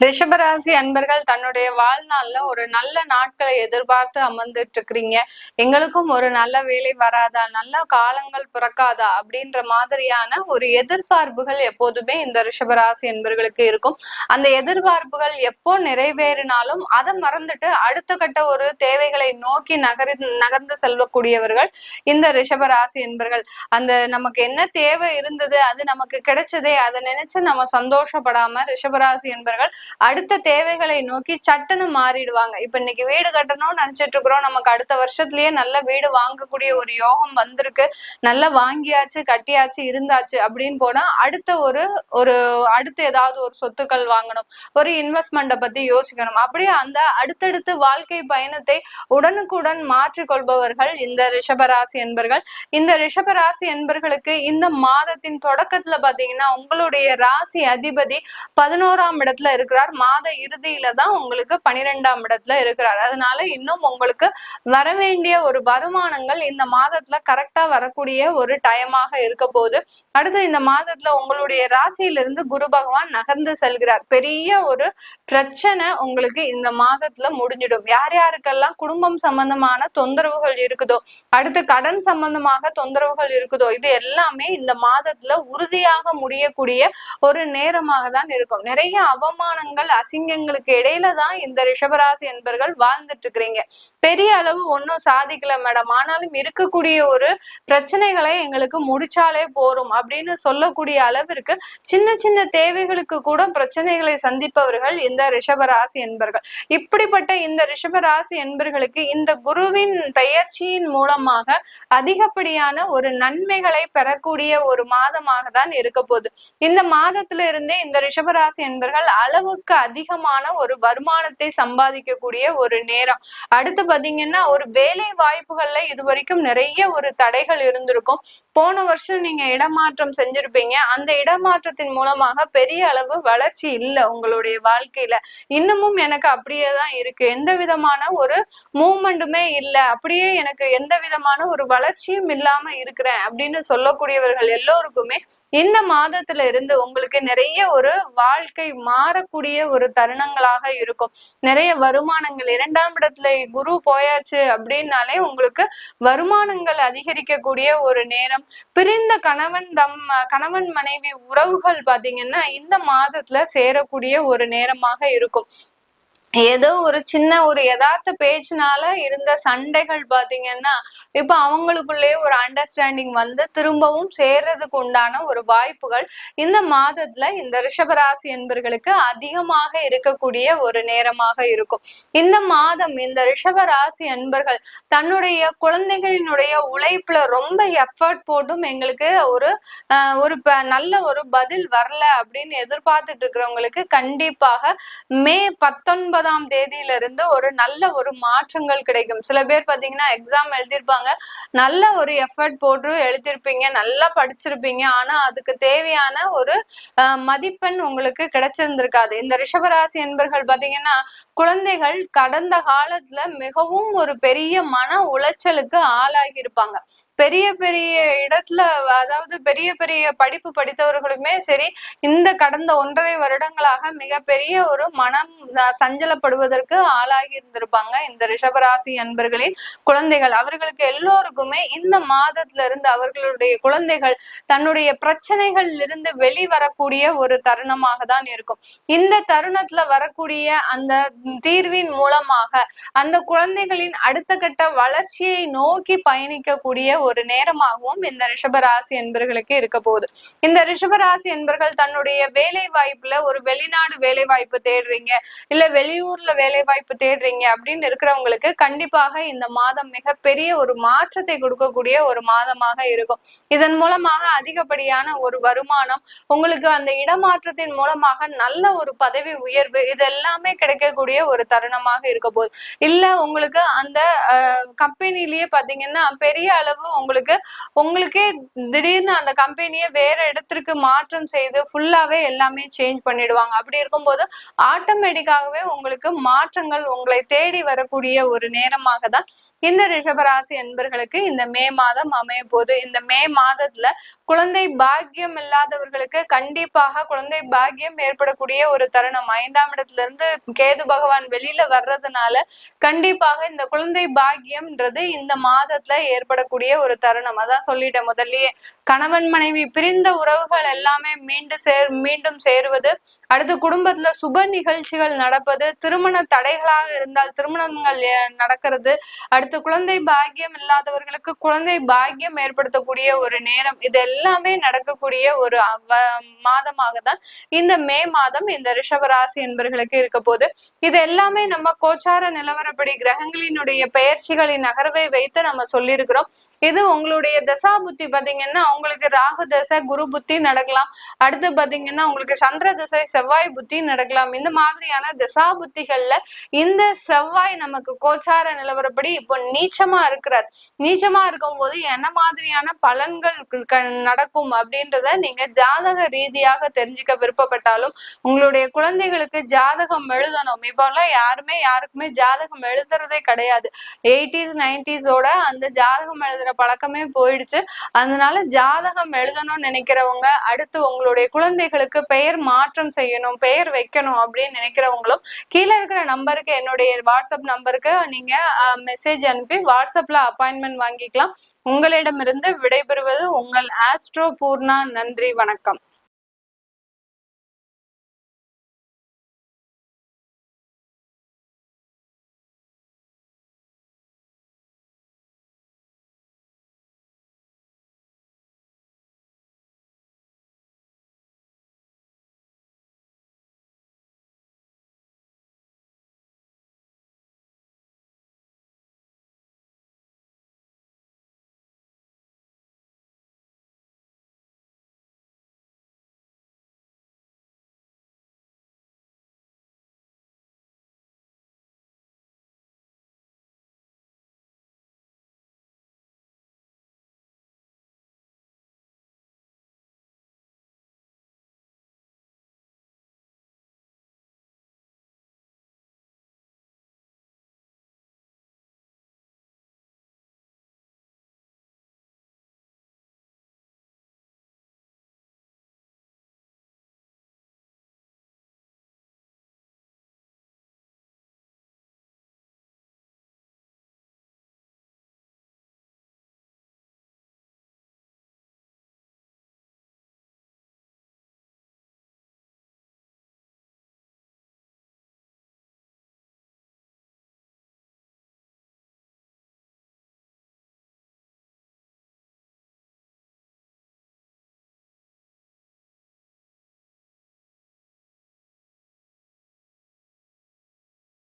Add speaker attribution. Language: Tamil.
Speaker 1: ரிஷபராசி அன்பர்கள் தன்னுடைய வாழ்நாள்ல ஒரு நல்ல நாட்களை எதிர்பார்த்து அமர்ந்துட்டு இருக்கிறீங்க எங்களுக்கும் ஒரு நல்ல வேலை வராதா நல்ல காலங்கள் பிறக்காதா அப்படின்ற மாதிரியான ஒரு எதிர்பார்ப்புகள் எப்போதுமே இந்த ரிஷபராசி என்பர்களுக்கு இருக்கும். அந்த எதிர்பார்ப்புகள் எப்போ நிறைவேறினாலும் அதை மறந்துட்டு அடுத்த கட்ட ஒரு தேவைகளை நோக்கி நகரி நகர்ந்து செல்லக்கூடியவர்கள் இந்த ரிஷபராசி என்பர்கள் அந்த நமக்கு என்ன தேவை இருந்தது அது நமக்கு கிடைச்சதே அதை நினைச்சு நம்ம சந்தோஷப்படாம ரிஷபராசி என்பர்கள் அடுத்த தேவைகளை நோக்கி சட்டுன்னு மாறிடுவாங்க. இப்ப இன்னைக்கு வீடு கட்டணும்னு நினைச்சிட்டு இருக்கிறோம். நமக்கு அடுத்த வருஷத்துலயே நல்ல வீடு வாங்கக்கூடிய ஒரு யோகம் வந்திருக்கு. நல்லா வாங்கியாச்சு கட்டியாச்சு இருந்தாச்சு அப்படின்னு போனா அடுத்த ஒரு ஒரு அடுத்து ஏதாவது ஒரு சொத்துக்கள் வாங்கணும். ஒரு இன்வெஸ்ட்மெண்ட்டை பத்தி யோசிக்கணும். அப்படியே அந்த அடுத்தடுத்து வாழ்க்கை பயணத்தை உடனுக்குடன் மாற்றிக்கொள்பவர்கள் இந்த ரிஷபராசி என்பர்கள். இந்த ரிஷபராசி என்பர்களுக்கு இந்த மாதத்தின் தொடக்கத்துல பாத்தீங்கன்னா உங்களுடைய ராசி அதிபதி பதினோராம் இடத்துல இருக்கிற இருக்கிறார். மாத இறுதியில தான் உங்களுக்கு பனிரெண்டாம் இடத்துல இருக்கிறார். அதனால இன்னும் உங்களுக்கு வரவேண்டிய ஒரு வருமானங்கள் இந்த மாதத்துல கரெக்டா வரக்கூடிய ஒரு டயமாக இருக்க போகுது அடுத்து இந்த மாதத்துல உங்களுடைய ராசியிலிருந்து குரு பகவான் நகர்ந்து செல்கிறார். பெரிய ஒரு பிரச்சனை உங்களுக்கு இந்த மாதத்துல முடிஞ்சிடும். யார் யாருக்கெல்லாம் குடும்பம் சம்பந்தமான தொந்தரவுகள் இருக்குதோ அடுத்து கடன் சம்பந்தமாக தொந்தரவுகள் இருக்குதோ இது எல்லாமே இந்த மாதத்துல உறுதியாக முடியக்கூடிய ஒரு நேரமாக தான் இருக்கும். நிறைய அவமானங்கள் அவமானங்கள் அசிங்கங்களுக்கு இடையில தான் இந்த ரிஷபராசி என்பர்கள் வாழ்ந்துட்டு இருக்கிறீங்க பெரிய அளவு ஒன்றும் சாதிக்கல மேடம். ஆனாலும் இருக்கக்கூடிய ஒரு பிரச்சனைகளை எங்களுக்கு முடிச்சாலே போரும் அப்படின்னு சொல்லக்கூடிய அளவிற்கு சின்ன சின்ன தேவைகளுக்கு கூட பிரச்சனைகளை சந்திப்பவர்கள் இந்த ரிஷபராசி என்பர்கள். இப்படிப்பட்ட இந்த ரிஷபராசி என்பர்களுக்கு இந்த குருவின் பெயர்ச்சியின் மூலமாக அதிகப்படியான ஒரு நன்மைகளை பெறக்கூடிய ஒரு மாதமாக தான் இருக்க போகுது இந்த மாதத்துல இருந்தே இந்த ரிஷபராசி என்பர்கள் அளவு அளவுக்கு அதிகமான ஒரு வருமானத்தை சம்பாதிக்கக்கூடிய ஒரு நேரம். அடுத்து பாத்தீங்கன்னா ஒரு வேலை வாய்ப்புகள்ல இது வரைக்கும் நிறைய ஒரு தடைகள் இருந்திருக்கும். போன வருஷம் நீங்க இடமாற்றம் செஞ்சிருப்பீங்க. அந்த இடமாற்றத்தின் மூலமாக பெரிய அளவு வளர்ச்சி இல்லை உங்களுடைய வாழ்க்கையில. இன்னமும் எனக்கு அப்படியே தான் இருக்கு. எந்த விதமான ஒரு மூமெண்ட்டுமே இல்லை. அப்படியே எனக்கு எந்த விதமான ஒரு வளர்ச்சியும் இல்லாம இருக்கிறேன் அப்படின்னு சொல்லக்கூடியவர்கள் எல்லோருக்குமே இந்த மாதத்துல இருந்து உங்களுக்கு நிறைய ஒரு வாழ்க்கை மாறக்கூடிய வரக்கூடிய ஒரு தருணங்களாக இருக்கும். நிறைய வருமானங்கள். இரண்டாம் இடத்துல குரு போயாச்சு அப்படின்னாலே உங்களுக்கு வருமானங்கள் அதிகரிக்கக்கூடிய ஒரு நேரம். பிரிந்த கணவன் தம் கணவன் மனைவி உறவுகள் பாத்தீங்கன்னா இந்த மாதத்துல சேரக்கூடிய ஒரு நேரமாக இருக்கும். ஏதோ ஒரு சின்ன ஒரு யதார்த்த பேச்சுனால இருந்த சண்டைகள் பாத்தீங்கன்னா இப்ப அவங்களுக்குள்ளே ஒரு அண்டர்ஸ்டாண்டிங் வந்து திரும்பவும் சேர்றதுக்கு உண்டான ஒரு வாய்ப்புகள் இந்த மாதத்துல இந்த ரிஷபராசி என்பர்களுக்கு அதிகமாக இருக்கக்கூடிய ஒரு நேரமாக இருக்கும். இந்த மாதம் இந்த ரிஷபராசி என்பர்கள் தன்னுடைய குழந்தைகளினுடைய உழைப்புல ரொம்ப எஃபர்ட் போட்டும் எங்களுக்கு ஒரு ஒரு நல்ல ஒரு பதில் வரல அப்படின்னு எதிர்பார்த்துட்டு இருக்கிறவங்களுக்கு கண்டிப்பாக மே பத்தொன்பது ஒன்பதாம் தேதியில இருந்து ஒரு நல்ல ஒரு மாற்றங்கள் கிடைக்கும். சில பேர் பாத்தீங்கன்னா எக்ஸாம் எழுதியிருப்பாங்க. நல்ல ஒரு எஃபர்ட் போட்டு எழுதியிருப்பீங்க. நல்லா படிச்சிருப்பீங்க. ஆனா அதுக்கு தேவையான ஒரு மதிப்பெண் உங்களுக்கு கிடைச்சிருந்திருக்காது. இந்த ரிஷபராசி என்பர்கள் பாத்தீங்கன்னா குழந்தைகள் கடந்த காலத்துல மிகவும் ஒரு பெரிய மன உளைச்சலுக்கு ஆளாகி இருப்பாங்க. பெரிய பெரிய இடத்துல அதாவது பெரிய பெரிய படிப்பு படித்தவர்களுமே சரி இந்த கடந்த ஒன்றரை வருடங்களாக மிகப்பெரிய ஒரு மனம் சஞ்சலப்படுவதற்கு ஆளாகி இருந்திருப்பாங்க. இந்த ரிஷபராசி அன்பர்களின் குழந்தைகள் அவர்களுக்கு எல்லோருக்குமே இந்த மாதத்துல இருந்து அவர்களுடைய குழந்தைகள் தன்னுடைய பிரச்சனைகள் இருந்து வெளிவரக்கூடிய ஒரு தருணமாக தான் இருக்கும். இந்த தருணத்துல வரக்கூடிய அந்த தீர்வின் மூலமாக அந்த குழந்தைகளின் அடுத்த கட்ட வளர்ச்சியை நோக்கி பயணிக்கக்கூடிய ஒரு நேரமாகவும் இந்த ரிஷபராசி என்பர்களுக்கு இருக்க போகுது. இந்த ரிஷபராசி என்பர்கள் தன்னுடைய வேலை வாய்ப்புல ஒரு வெளிநாடு வேலை வாய்ப்பு தேடுறீங்க இல்ல வெளி வெளியூர்ல வேலை வாய்ப்பு தேடுறீங்க அப்படின்னு இருக்கிறவங்களுக்கு கண்டிப்பாக இந்த மாதம் மிகப்பெரிய ஒரு மாற்றத்தை கொடுக்கக்கூடிய ஒரு மாதமாக இருக்கும். இதன் மூலமாக அதிகப்படியான ஒரு வருமானம் உங்களுக்கு அந்த இடமாற்றத்தின் மூலமாக நல்ல ஒரு பதவி உயர்வு இது எல்லாமே கிடைக்கக்கூடிய ஒரு தருணமாக இருக்க போகுது இல்ல உங்களுக்கு அந்த கம்பெனிலேயே பாத்தீங்கன்னா பெரிய அளவு உங்களுக்கு உங்களுக்கே திடீர்னு அந்த கம்பெனியை வேற இடத்திற்கு மாற்றம் செய்து ஃபுல்லாவே எல்லாமே சேஞ்ச் பண்ணிடுவாங்க. அப்படி இருக்கும்போது ஆட்டோமேட்டிக்காகவே உங்களுக்கு உங்களுக்கு மாற்றங்கள் உங்களை தேடி வரக்கூடிய ஒரு நேரமாக தான் இந்த ரிஷபராசி என்பர்களுக்கு இந்த மே மாதம் அமைய போது இந்த மே மாதத்துல குழந்தை பாக்கியம் இல்லாதவர்களுக்கு கண்டிப்பாக குழந்தை பாக்கியம் ஏற்படக்கூடிய ஒரு தருணம். ஐந்தாம் இடத்துல இருந்து கேது பகவான் வெளியில வர்றதுனால கண்டிப்பாக இந்த குழந்தை பாக்கியம்ன்றது இந்த மாதத்துல ஏற்படக்கூடிய ஒரு தருணம். அதான் சொல்லிட்டேன் முதல்லயே கணவன் மனைவி பிரிந்த உறவுகள் எல்லாமே மீண்டும் சேர் மீண்டும் சேருவது அடுத்து குடும்பத்துல சுப நிகழ்ச்சிகள் நடப்பது திருமண தடைகளாக இருந்தால் திருமணங்கள் நடக்கிறது. அடுத்து குழந்தை பாக்கியம் இல்லாதவர்களுக்கு குழந்தை பாக்கியம் ஏற்படுத்தக்கூடிய ஒரு நேரம். இது எல்லாமே நடக்கக்கூடிய ஒரு மாதமாக தான் இந்த மே மாதம் இந்த ரிஷபராசி என்பர்களுக்கு இருக்க போது. இது எல்லாமே நம்ம கோச்சார நிலவரப்படி கிரகங்களினுடைய பெயர்ச்சிகளின் நகர்வை வைத்து நம்ம சொல்லியிருக்கிறோம். இது உங்களுடைய தசா புத்தி பாத்தீங்கன்னா உங்களுக்கு ராகு தசை குரு புத்தி நடக்கலாம். அடுத்து பாத்தீங்கன்னா உங்களுக்கு சந்திர தசை செவ்வாய் புத்தி நடக்கலாம். இந்த மாதிரியான தசா புத்திகள்ல இந்த செவ்வாய் நமக்கு கோச்சார நிலவரப்படி இப்போ நீச்சமா இருக்கிறார். நீச்சமா இருக்கும் போது என்ன மாதிரியான பலன்கள் நடக்கும் அப்படின்றத நீங்க ஜாதக ரீதியாக தெரிஞ்சுக்க விருப்பப்பட்டாலும் உங்களுடைய குழந்தைகளுக்கு ஜாதகம் எழுதணும். இப்போல்லாம் யாருமே யாருக்குமே ஜாதகம் எழுதுறதே கிடையாது. எயிட்டிஸ் நைன்டிஸோட அந்த ஜாதகம் எழுதுற பழக்கமே போயிடுச்சு. அதனால ஜாதகம் எழுதணும்னு நினைக்கிறவங்க அடுத்து உங்களுடைய குழந்தைகளுக்கு பெயர் மாற்றம் செய்யணும் பெயர் வைக்கணும் அப்படின்னு நினைக்கிறவங்களும் கீழே இருக்கிற நம்பருக்கு என்னுடைய வாட்ஸ்அப் நம்பருக்கு நீங்க மெசேஜ் அனுப்பி வாட்ஸ்அப்ல அப்பாயின்மெண்ட் வாங்கிக்கலாம். உங்களிடமிருந்து விடைபெறுவது உங்கள் ஆஸ்ட்ரோ பூர்ணா நன்றி வணக்கம்.